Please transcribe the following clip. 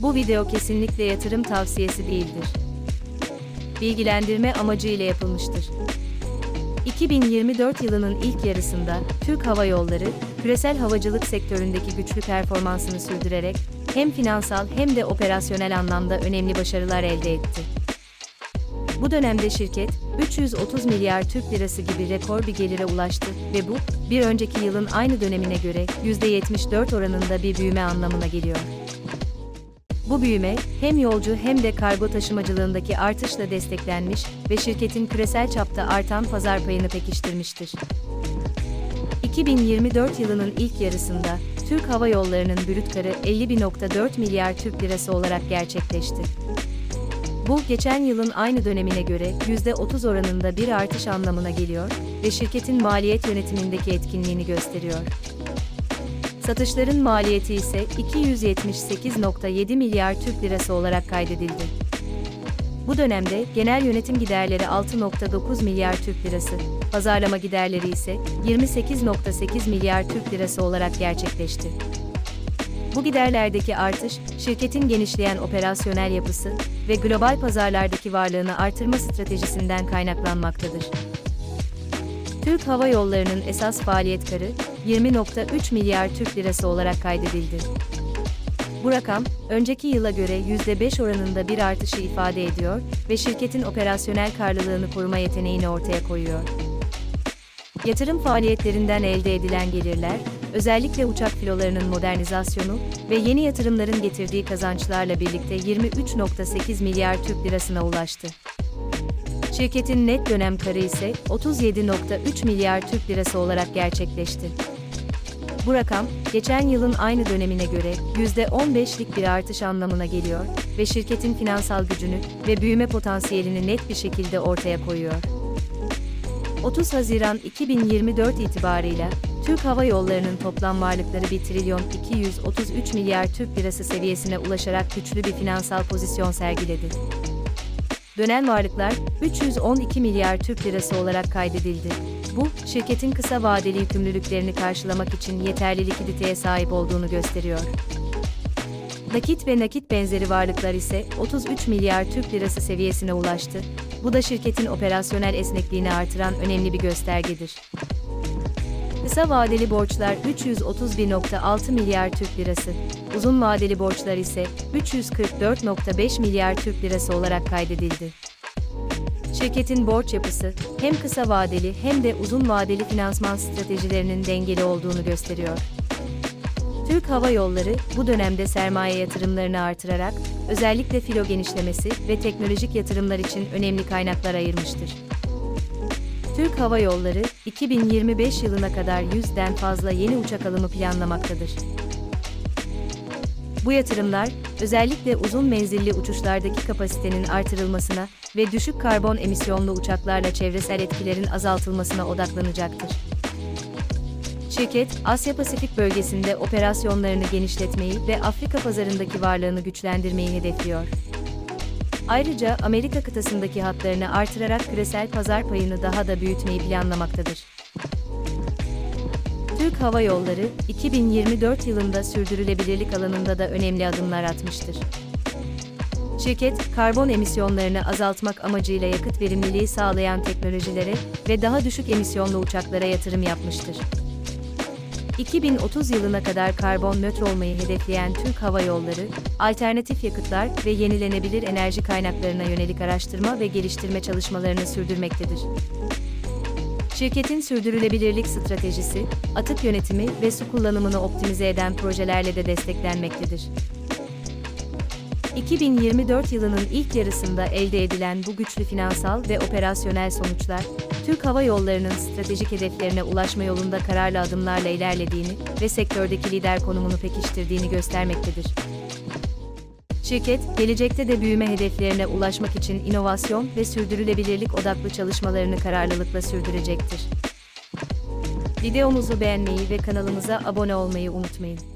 Bu video kesinlikle yatırım tavsiyesi değildir. Bilgilendirme amacı ile yapılmıştır. 2024 yılının ilk yarısında Türk Hava Yolları, küresel havacılık sektöründeki güçlü performansını sürdürerek hem finansal hem de operasyonel anlamda önemli başarılar elde etti. Bu dönemde şirket, 330 milyar Türk lirası gibi rekor bir gelire ulaştı ve bu, bir önceki yılın aynı dönemine göre %74 oranında bir büyüme anlamına geliyor. Bu büyüme, hem yolcu hem de kargo taşımacılığındaki artışla desteklenmiş ve şirketin küresel çapta artan pazar payını pekiştirmiştir. 2024 yılının ilk yarısında, Türk Hava Yolları'nın brüt karı 50,4 milyar Türk lirası olarak gerçekleşti. Bu, geçen yılın aynı dönemine göre %30 oranında bir artış anlamına geliyor ve şirketin maliyet yönetimindeki etkinliğini gösteriyor. Satışların maliyeti ise 278.7 milyar Türk lirası olarak kaydedildi. Bu dönemde genel yönetim giderleri 6.9 milyar Türk lirası, pazarlama giderleri ise 28.8 milyar Türk lirası olarak gerçekleşti. Bu giderlerdeki artış, şirketin genişleyen operasyonel yapısı ve global pazarlardaki varlığını artırma stratejisinden kaynaklanmaktadır. Türk Hava Yolları'nın esas faaliyet karı 20.3 milyar Türk lirası olarak kaydedildi. Bu rakam, önceki yıla göre %5 oranında bir artışı ifade ediyor ve şirketin operasyonel karlılığını koruma yeteneğini ortaya koyuyor. Yatırım faaliyetlerinden elde edilen gelirler, özellikle uçak filolarının modernizasyonu ve yeni yatırımların getirdiği kazançlarla birlikte 23.8 milyar Türk lirasına ulaştı. Şirketin net dönem karı ise 37.3 milyar Türk lirası olarak gerçekleşti. Bu rakam, geçen yılın aynı dönemine göre %15'lik bir artış anlamına geliyor ve şirketin finansal gücünü ve büyüme potansiyelini net bir şekilde ortaya koyuyor. 30 Haziran 2024 itibarıyla Türk Hava Yolları'nın toplam varlıkları 1 trilyon 233 milyar Türk lirası seviyesine ulaşarak güçlü bir finansal pozisyon sergiledi. Dönen varlıklar 312 milyar Türk lirası olarak kaydedildi. Bu, şirketin kısa vadeli yükümlülüklerini karşılamak için yeterli likiditeye sahip olduğunu gösteriyor. Nakit ve nakit benzeri varlıklar ise 33 milyar Türk lirası seviyesine ulaştı. Bu da şirketin operasyonel esnekliğini artıran önemli bir göstergedir. Kısa vadeli borçlar 331.6 milyar Türk lirası, uzun vadeli borçlar ise 344.5 milyar Türk lirası olarak kaydedildi. Şirketin borç yapısı hem kısa vadeli hem de uzun vadeli finansman stratejilerinin dengeli olduğunu gösteriyor. Türk Hava Yolları bu dönemde sermaye yatırımlarını artırarak özellikle filo genişlemesi ve teknolojik yatırımlar için önemli kaynaklar ayırmıştır. Türk Hava Yolları 2025 yılına kadar 100'den fazla yeni uçak alımı planlamaktadır. Bu yatırımlar, özellikle uzun menzilli uçuşlardaki kapasitenin artırılmasına ve düşük karbon emisyonlu uçaklarla çevresel etkilerin azaltılmasına odaklanacaktır. Şirket, Asya Pasifik bölgesinde operasyonlarını genişletmeyi ve Afrika pazarındaki varlığını güçlendirmeyi hedefliyor. Ayrıca Amerika kıtasındaki hatlarını artırarak küresel pazar payını daha da büyütmeyi planlamaktadır. Türk Hava Yolları, 2024 yılında sürdürülebilirlik alanında da önemli adımlar atmıştır. Şirket, karbon emisyonlarını azaltmak amacıyla yakıt verimliliği sağlayan teknolojilere ve daha düşük emisyonlu uçaklara yatırım yapmıştır. 2030 yılına kadar karbon nötr olmayı hedefleyen Türk Hava Yolları, alternatif yakıtlar ve yenilenebilir enerji kaynaklarına yönelik araştırma ve geliştirme çalışmalarını sürdürmektedir. Şirketin sürdürülebilirlik stratejisi, atık yönetimi ve su kullanımını optimize eden projelerle de desteklenmektedir. 2024 yılının ilk yarısında elde edilen bu güçlü finansal ve operasyonel sonuçlar, Türk Hava Yolları'nın stratejik hedeflerine ulaşma yolunda kararlı adımlarla ilerlediğini ve sektördeki lider konumunu pekiştirdiğini göstermektedir. Şirket, gelecekte de büyüme hedeflerine ulaşmak için inovasyon ve sürdürülebilirlik odaklı çalışmalarını kararlılıkla sürdürecektir. Videomuzu beğenmeyi ve kanalımıza abone olmayı unutmayın.